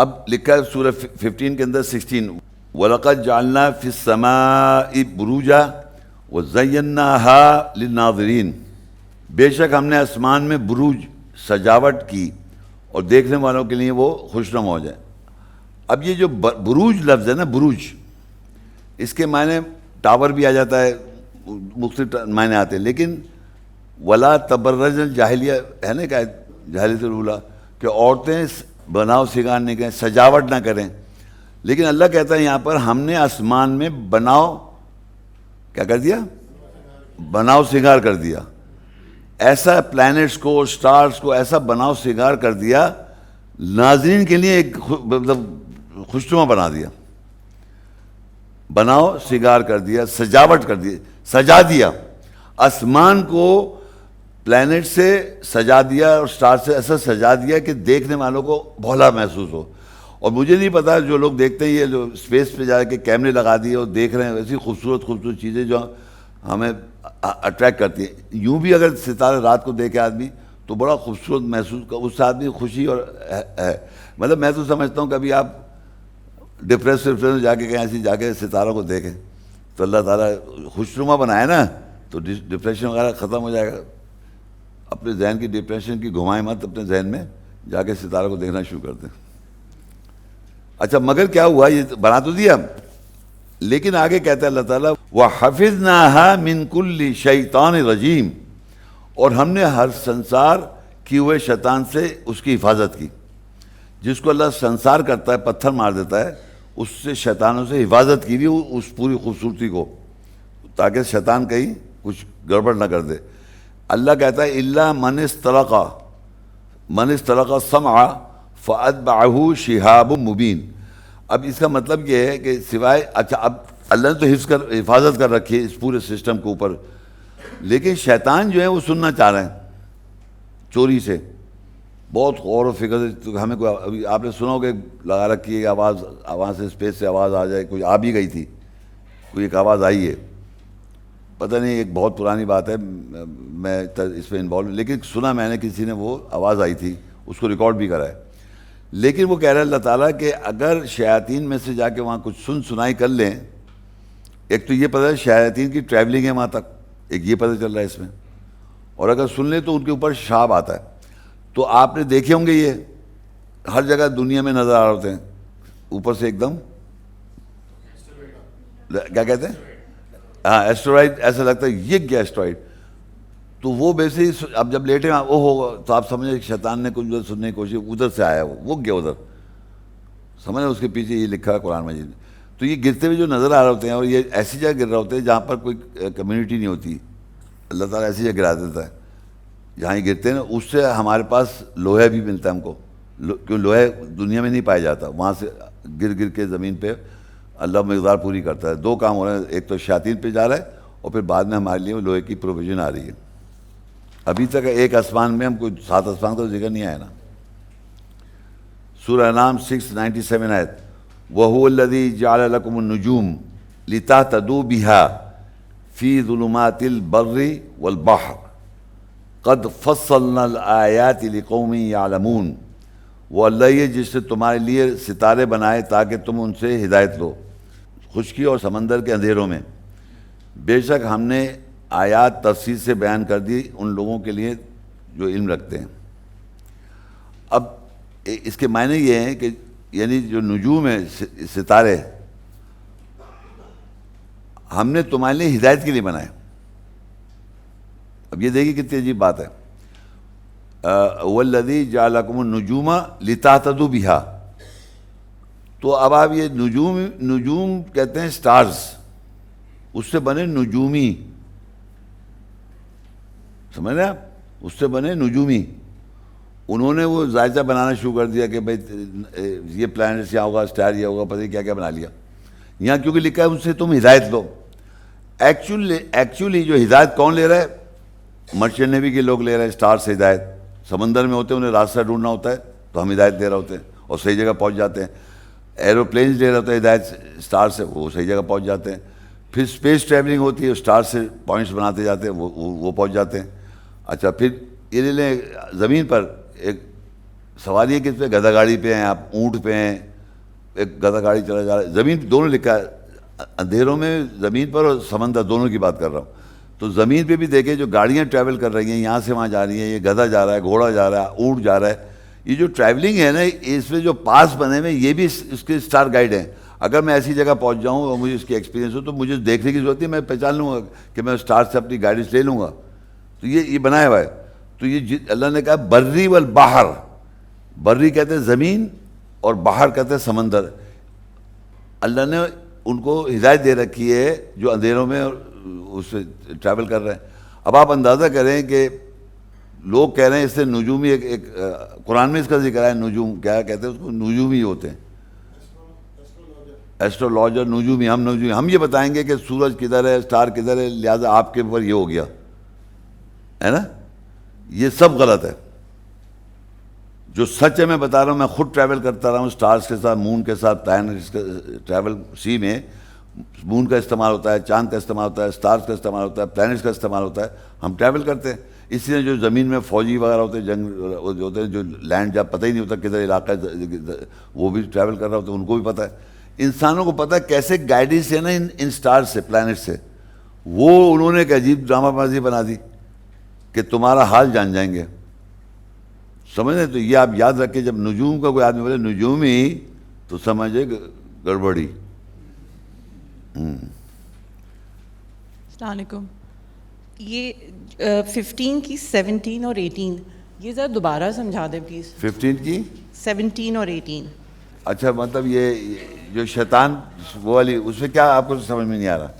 اب لکھا ہے سورہ ففٹین کے اندر سکسٹین وَلَقَدْ جَعَلْنَا فِي السَّمَاءِ بُرُوجًا وَزَيَّنَّاهَا لِلنَّاظِرِينَ بے شک ہم نے آسمان میں بروج، سجاوٹ کی اور دیکھنے والوں کے لیے وہ خوشنما ہو جائے۔ اب یہ جو بروج لفظ ہے نا، بروج، اس کے معنی ٹاور بھی آ جاتا ہے، مختلف معنی آتے ہیں۔ لیکن ولا تبرج الجاہلیہ ہے نا کہ جاہلیت الاولا، کہ عورتیں بناؤ سگار نہیں کریں سجاوٹ نہ کریں۔ لیکن اللہ کہتا ہے یہاں پر ہم نے آسمان میں بناؤ، کیا کر دیا؟ بناؤ سنگار کر دیا۔ ایسا پلانٹس کو سٹارز کو ایسا بناؤ سنگار کر دیا۔ ناظرین کے لیے ایک مطلب خوشنما بنا دیا۔ بناؤ سنگار کر دیا، سجاوٹ کر دیا، سجا دیا۔ آسمان کو پلانٹ سے سجا دیا اور سٹار سے ایسا سجا دیا کہ دیکھنے والوں کو بھولا محسوس ہو۔ اور مجھے نہیں پتا جو لوگ دیکھتے ہیں، یہ جو اسپیس پہ جا کے کیمرے لگا دیے اور دیکھ رہے ہیں، ایسی خوبصورت خوبصورت چیزیں جو ہمیں اٹریکٹ کرتی ہیں۔ یوں بھی اگر ستارے رات کو دیکھے آدمی، تو بڑا خوبصورت محسوس اس سے آدمی خوشی اور ہے مطلب میں تو سمجھتا ہوں، کبھی آپ ڈپریس وپریس جا کے کہیں ایسی جا کے ستاروں کو دیکھیں، تو اللہ تعالیٰ خوشنما بنائے نا، تو ڈپریشن وغیرہ ختم ہو جائے گا۔ اپنے ذہن کی ڈپریشن کی گھمائیں مت اپنے ذہن میں، جا کے ستاروں کو دیکھنا شروع کر دیں۔ اچھا مگر کیا ہوا؟ یہ بنا تو دیا۔ لیکن آگے کہتا ہے اللہ تعالیٰ وہ حفظ نہ من کل شیطان رجیم اور ہم نے ہر سنسار کی ہوئے شیطان سے اس کی حفاظت کی۔ جس کو اللہ سنسار کرتا ہے، پتھر مار دیتا ہے، اس سے شیطانوں سے حفاظت کی بھی اس پوری خوبصورتی کو، تاکہ شیطان کہیں کچھ گڑبڑ نہ کر دے۔ اللہ کہتا ہے اللہ من استرقا من استرقا سمع فعد باہو شہاب مبین۔ اب اس کا مطلب یہ ہے کہ سوائے اچھا اب اللہ نے تو حفظ کر، حفاظت کر رکھی ہے اس پورے سسٹم کے اوپر۔ لیکن شیطان جو ہے وہ سننا چاہ رہے ہیں، چوری سے۔ بہت غور و فکر ہمیں کوئی، ابھی آپ نے سنا کہ لگا رکھی ہے آواز آواز سے، اسپیس سے آواز آ جائے، کوئی آ بھی گئی تھی۔ کوئی ایک آواز آئی ہے۔ پتہ نہیں، ایک بہت پرانی بات ہے، میں اس پہ انوالو، لیکن سنا میں نے، کسی نے وہ آواز آئی تھی، اس کو ریکارڈ بھی کرا ہے۔ لیکن وہ کہہ رہے اللہ تعالیٰ کہ اگر شیاطین میں سے جا کے وہاں کچھ سن سنائی کر لیں، ایک تو یہ پتہ ہے، شیاطین کی ٹریولنگ ہے وہاں تک، ایک یہ پتہ چل رہا ہے اس میں۔ اور اگر سن لیں تو ان کے اوپر شاب آتا ہے۔ تو آپ نے دیکھے ہوں گے یہ، ہر جگہ دنیا میں نظر آ رہے ہوتے ہیں۔ اوپر سے ایک دم۔ کیا کہتے ہیں؟ ہاں ایسٹرائڈ ایسا لگتا ہے یہ کیا ایسٹرائڈ تو وہ ویسے ہی اب جب لیٹے وہ ہوگا، تو آپ سمجھیں شیطان نے کچھ ادھر سننے کی کوشش، ادھر سے آیا وہ وہ گیا ادھر؟ سمجھ اس کے پیچھے یہ لکھا ہے قرآن مجید۔ تو یہ گرتے ہوئے جو نظر آ رہے ہوتے ہیں اور یہ ایسی جگہ گر رہے ہوتے ہیں جہاں پر کوئی کمیونٹی نہیں ہوتی۔ اللہ تعالیٰ ایسی جگہ گرا دیتا ہے۔ جہاں یہ گرتے ہیں نا، اس سے ہمارے پاس لوہا بھی ملتا ہے ہم کو۔ کیوں؟ لوہے دنیا میں نہیں پایا جاتا۔ وہاں سے گر گر کے زمین پہ اللہ مقدار پوری کرتا ہے۔ دو کام ہو رہے ہیں، ایک تو شاطین پہ جا رہا ہے اور پھر بعد میں ہمارے لیے لوہے کی پروویژن آ رہی ہے۔ ابھی تک ایک آسمان میں ہم کوئی سات آسمان کا ذکر نہیں آیا نا۔ سورہ نام سکس نائنٹی سیون آیت وہ الدی جال القم النجوم لتا تدو بہا فی ظلمات البری والبحر۔ قد فصلنا الآیات لقوم یعلمون وہ اللہ یہ جس سے تمہارے لیے ستارے بنائے تاکہ تم ان سے ہدایت لو۔ خشکی اور سمندر کے اندھیروں میں۔ بے شک ہم نے آیات تفصیل سے بیان کر دی ان لوگوں کے لیے جو علم رکھتے ہیں۔ اب اس کے معنی یہ ہیں کہ یعنی جو نجوم ہے ستارے، ہم نے تمہارے لیے ہدایت کے لیے بنائے۔ اب یہ دیکھیے کتنی عجیب بات ہے۔ ولدی جالکم النجومہ لتا تدو بہا۔ تو اب آپ یہ نجوم نجوم کہتے ہیں سٹارز اس سے بنے نجومی۔ سمجھ رہے آپ؟ اس سے بنے نجومی۔ انہوں نے وہ ذائچہ بنانا شروع کر دیا کہ بھائی، یہ پلانٹس یہاں ہوگا اسٹار یہ ہوگا پتہ کیا کیا بنا لیا۔ یہاں کیونکہ لکھا ہے ان سے تم ہدایت لو۔ ایکچولی ایکچولی جو ہدایت کون لے رہا ہے؟ مرچنٹ نیوی کے لوگ لے رہے ہیں اسٹار سے ہدایت۔ سمندر میں ہوتے ہیں، انہیں راستہ ڈھونڈنا ہوتا ہے، تو ہم ہدایت دے رہے ہوتے ہیں اور صحیح جگہ پہنچ جاتے ہیں۔ ایروپلینس لے رہے ہوتے ہدایت اسٹار سے وہ صحیح جگہ پہنچ جاتے ہیں۔ پھر اسپیس ٹریولنگ ہوتی ہے اسٹار سے پوائنٹس بناتے جاتے ہیں، وہ وہ پہنچ جاتے ہیں۔ اچھا پھر یہ لے لیں، زمین پر ایک سوال یہ کہ اس پہ گدا گاڑی پہ ہیں، آپ اونٹ پہ ہیں، ایک گدا گاڑی چلا جا رہا ہے۔ زمین دونوں لکھا ہے۔ اندھیروں میں زمین پر اور سمندر دونوں کی بات کر رہا ہوں۔ تو زمین پہ بھی دیکھیں جو گاڑیاں ٹریول کر رہی ہیں، یہاں سے وہاں جا رہی ہیں، یہ گدھا جا رہا ہے، گھوڑا جا رہا ہے، اونٹ جا رہا ہے۔ یہ جو ٹریولنگ ہے نا، اس میں جو پاس بنے ہوئے یہ بھی اس کے اسٹار گائیڈ ہیں۔ اگر میں ایسی جگہ پہنچ جاؤں اور مجھے اس کی ایکسپیرینس ہو، تو مجھے دیکھنے کی ضرورت ہے میں پہچان لوں گا کہ میں اسٹار سے اپنی گائیڈنس لے لوں گا۔ تو یہ یہ بنایا ہوا ہے۔ تو یہ جی، اللہ نے کہا بری و باہر بری کہتے ہیں زمین اور باہر کہتے ہیں سمندر۔ اللہ نے ان کو ہدایت دے رکھی ہے جو اندھیروں میں اس سے ٹریول کر رہے ہیں۔ اب آپ اندازہ کریں کہ لوگ کہہ رہے ہیں اس سے نجومی ایک ایک قرآن میں اس کا ذکر ہے، نجوم، کیا کہتے ہیں اس کو؟ نجومی ہوتے ہیں۔ ایسٹرولوجر نجومی ہم نجومی ہم یہ بتائیں گے کہ سورج کدھر ہے اسٹار کدھر ہے، لہٰذا آپ کے اوپر یہ ہو گیا۔ ہے نا؟ یہ سب غلط ہے۔ جو سچ ہے، میں بتا رہا ہوں، میں خود ٹریول کرتا رہا ہوں اسٹارس کے ساتھ مون کے ساتھ پلانٹس کے ٹریول سی میں۔ مون کا استعمال ہوتا ہے، چاند کا استعمال ہوتا ہے اسٹارس کا استعمال ہوتا ہے پلانٹس کا استعمال ہوتا ہے۔ ہم ٹریول کرتے ہیں۔ اس لیے جو زمین میں فوجی وغیرہ ہوتے ہیں، جنگ ہوتے ہیں، جو لینڈ جب پتہ ہی نہیں ہوتا کدھر علاقہ وہ بھی ٹریول کر رہا ہوتا ہے، ان کو بھی پتہ ہے۔ انسانوں کو پتہ ہے کیسے گائیڈنس ہے نا ان اسٹار سے پلانٹ سے۔ وہ انہوں نے ایک عجیب ڈرامہ بازی بنا دی کہ تمہارا حال جان جائیں گے۔ سمجھیں تو یہ آپ یاد رکھیں، جب نجوم کا کوئی آدمی بولے، نجومی، تو سمجھے گڑبڑی۔ السلام علیکم۔ یہ ففٹین کی سیونٹین اور ایٹین یہ ذرا دوبارہ سمجھا دیں پلیز ففٹین کی؟ سیونٹین اور ایٹین اچھا مطلب یہ جو شیطان وہ والی اس میں کیا آپ کو سمجھ میں نہیں آ رہا؟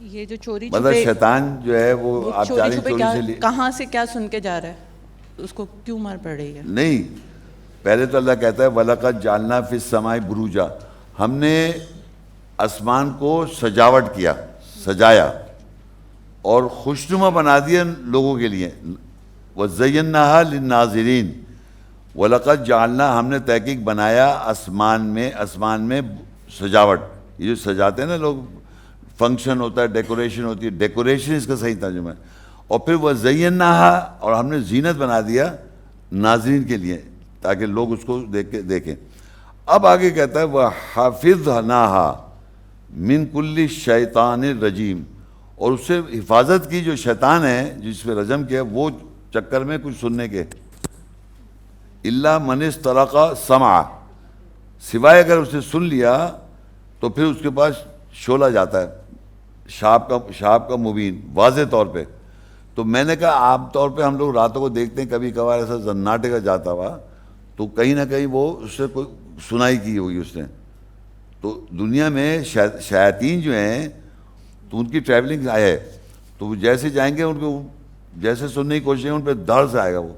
یہ جو چوری مطلب شیطان جو ہے وہ آپ چوری چھپے سے کہاں سے کیا سن کے جا رہا ہے؟ اس کو کیوں مار پڑ رہی ہے؟ نہیں پہلے تو اللہ کہتا ہے ولاقت جالنا فی سمائے بروجا۔ ہم نے آسمان کو سجاوٹ کیا سجایا۔ اور خوشنما بنا دیا لوگوں کے لیے۔ وہ زین ناظرین ولاقت جالنا ہم نے تحقیق بنایا آسمان میں آسمان میں سجاوٹ۔ یہ جو سجاتے ہیں نا لوگ، فنکشن ہوتا ہے، ڈیکوریشن ہوتی ہے۔ ڈیکوریشن اس کا صحیح ترجمہ ہے۔ اور پھر وہ زین اور ہم نے زینت بنا دیا ناظرین کے لیے، تاکہ لوگ اس کو دیکھ کے، دیکھیں۔ اب آگے کہتا ہے وہ حافظ نہا من کل شیطان رجیم اور اس سے حفاظت کی جو شیطان ہے جس پہ رجم کیا، وہ چکر میں کچھ سننے کے۔ اللہ منس طرقہ سما سوائے اگر اسے سن لیا، تو پھر اس کے پاس شولہ جاتا ہے۔ شاپ کا شاپ کا مبین، واضح طور پہ۔ تو میں نے کہا، عام طور پہ ہم لوگ راتوں کو دیکھتے ہیں، کبھی کبھار ایسا زناٹے کا جاتا ہوا، تو کہیں نہ کہیں وہ اس سے کوئی سنائی کی ہوگی اس نے۔ تو دنیا میں شیاطین جو ہیں تو ان کی ٹریولنگ آئے تو وہ جیسے جائیں گے ان کو جیسے سننے کی کوشش ان پہ درد آئے گا وہ۔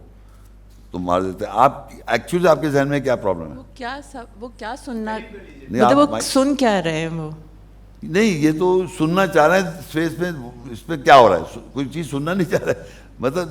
تو مار دیتے ہیں۔ آپ ایکچولی آپ کے ذہن میں کیا پرابلم ہے؟ وہ کیا وہ کیا سننا مطلب وہ سن کیا رہے ہیں وہ؟ نہیں یہ تو سننا چاہ رہے ہیں اسپیس میں اس پہ کیا ہو رہا ہے؟ کوئی چیز سننا نہیں چاہ رہے مطلب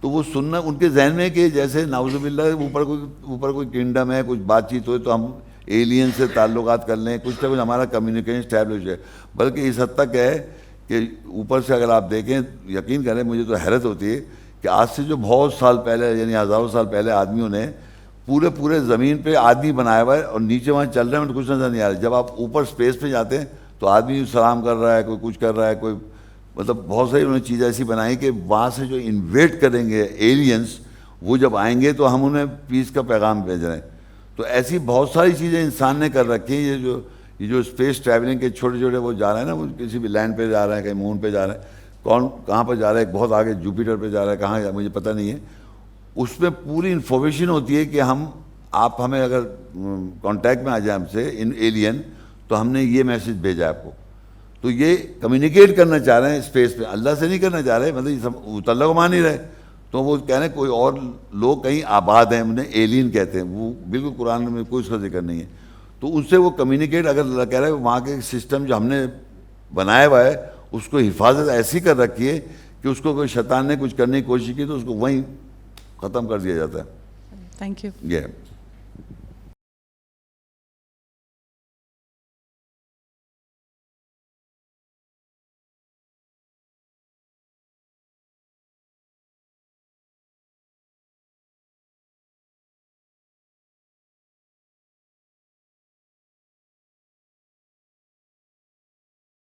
تو وہ سننا ان کے ذہن میں کہ جیسے ناوز باللہ اوپر کوئی اوپر کوئی کنڈم ہے کچھ بات چیت ہوئے تو ہم ایلین سے تعلقات کر لیں، کچھ نہ کچھ ہمارا کمیونیکیشن اسٹیبلش ہے۔ بلکہ اس حد تک ہے کہ اوپر سے اگر آپ دیکھیں، یقین کریں، مجھے تو حیرت ہوتی ہے کہ آج سے جو بہت سال پہلے یعنی ہزاروں سال پہلے آدمیوں نے پورے پورے زمین پہ آدمی بنایا ہوا ہے اور نیچے وہاں چل رہے ہیں تو کچھ نظر نہیں آ رہا۔ جب آپ اوپر اسپیس پہ جاتے ہیں تو آدمی سلام کر رہا ہے، کوئی کچھ کر رہا ہے، کوئی مطلب بہت ساری انہوں نے چیزیں ایسی بنائی کہ وہاں سے جو انویٹ کریں گے ایلینس وہ جب آئیں گے تو ہم انہیں پیس کا پیغام بھیج رہے ہیں۔ تو ایسی بہت ساری چیزیں انسان نے کر رکھی ہیں، یہ جو یہ جو اسپیس ٹریولنگ کے چھوٹے چھوٹے وہ جا رہے ہیں نا، وہ کسی بھی لینڈ پہ جا رہے ہیں، کہیں مون پہ جا رہے ہیں، کون کہاں پہ جا رہا ہے بہت آگے جوپیٹر پہ جا رہا ہے، کہاں جا مجھے پتہ نہیں ہے۔ اس میں پوری انفارمیشن ہوتی ہے کہ ہم آپ ہمیں اگر کانٹیکٹ میں آ جائیں ہم سے ان ایلین تو ہم نے یہ میسج بھیجا آپ کو۔ تو یہ کمیونیکیٹ کرنا چاہ رہے ہیں اسپیس پہ۔ اللہ سے نہیں کرنا چاہ رہے مطلب یہ سب اللہ کو مان نہیں رہے۔ تو وہ کہہ رہے ہیں کوئی اور لوگ کہیں آباد ہیں انہیں ایلین کہتے ہیں۔ وہ بالکل قرآن میں کوئی اس کا ذکر نہیں ہے۔ تو ان سے وہ کمیونیکیٹ اگر اللہ کہہ رہا ہے وہاں کے سسٹم جو ہم نے بنایا ہوا ہے اس کو حفاظت ایسی کر رکھی ہے کہ اس کو کوئی شیطان نے کچھ کرنے کی کوشش کی تو اس کو وہیں ختم کر دیا جاتا ہے۔ تھینک یو یہ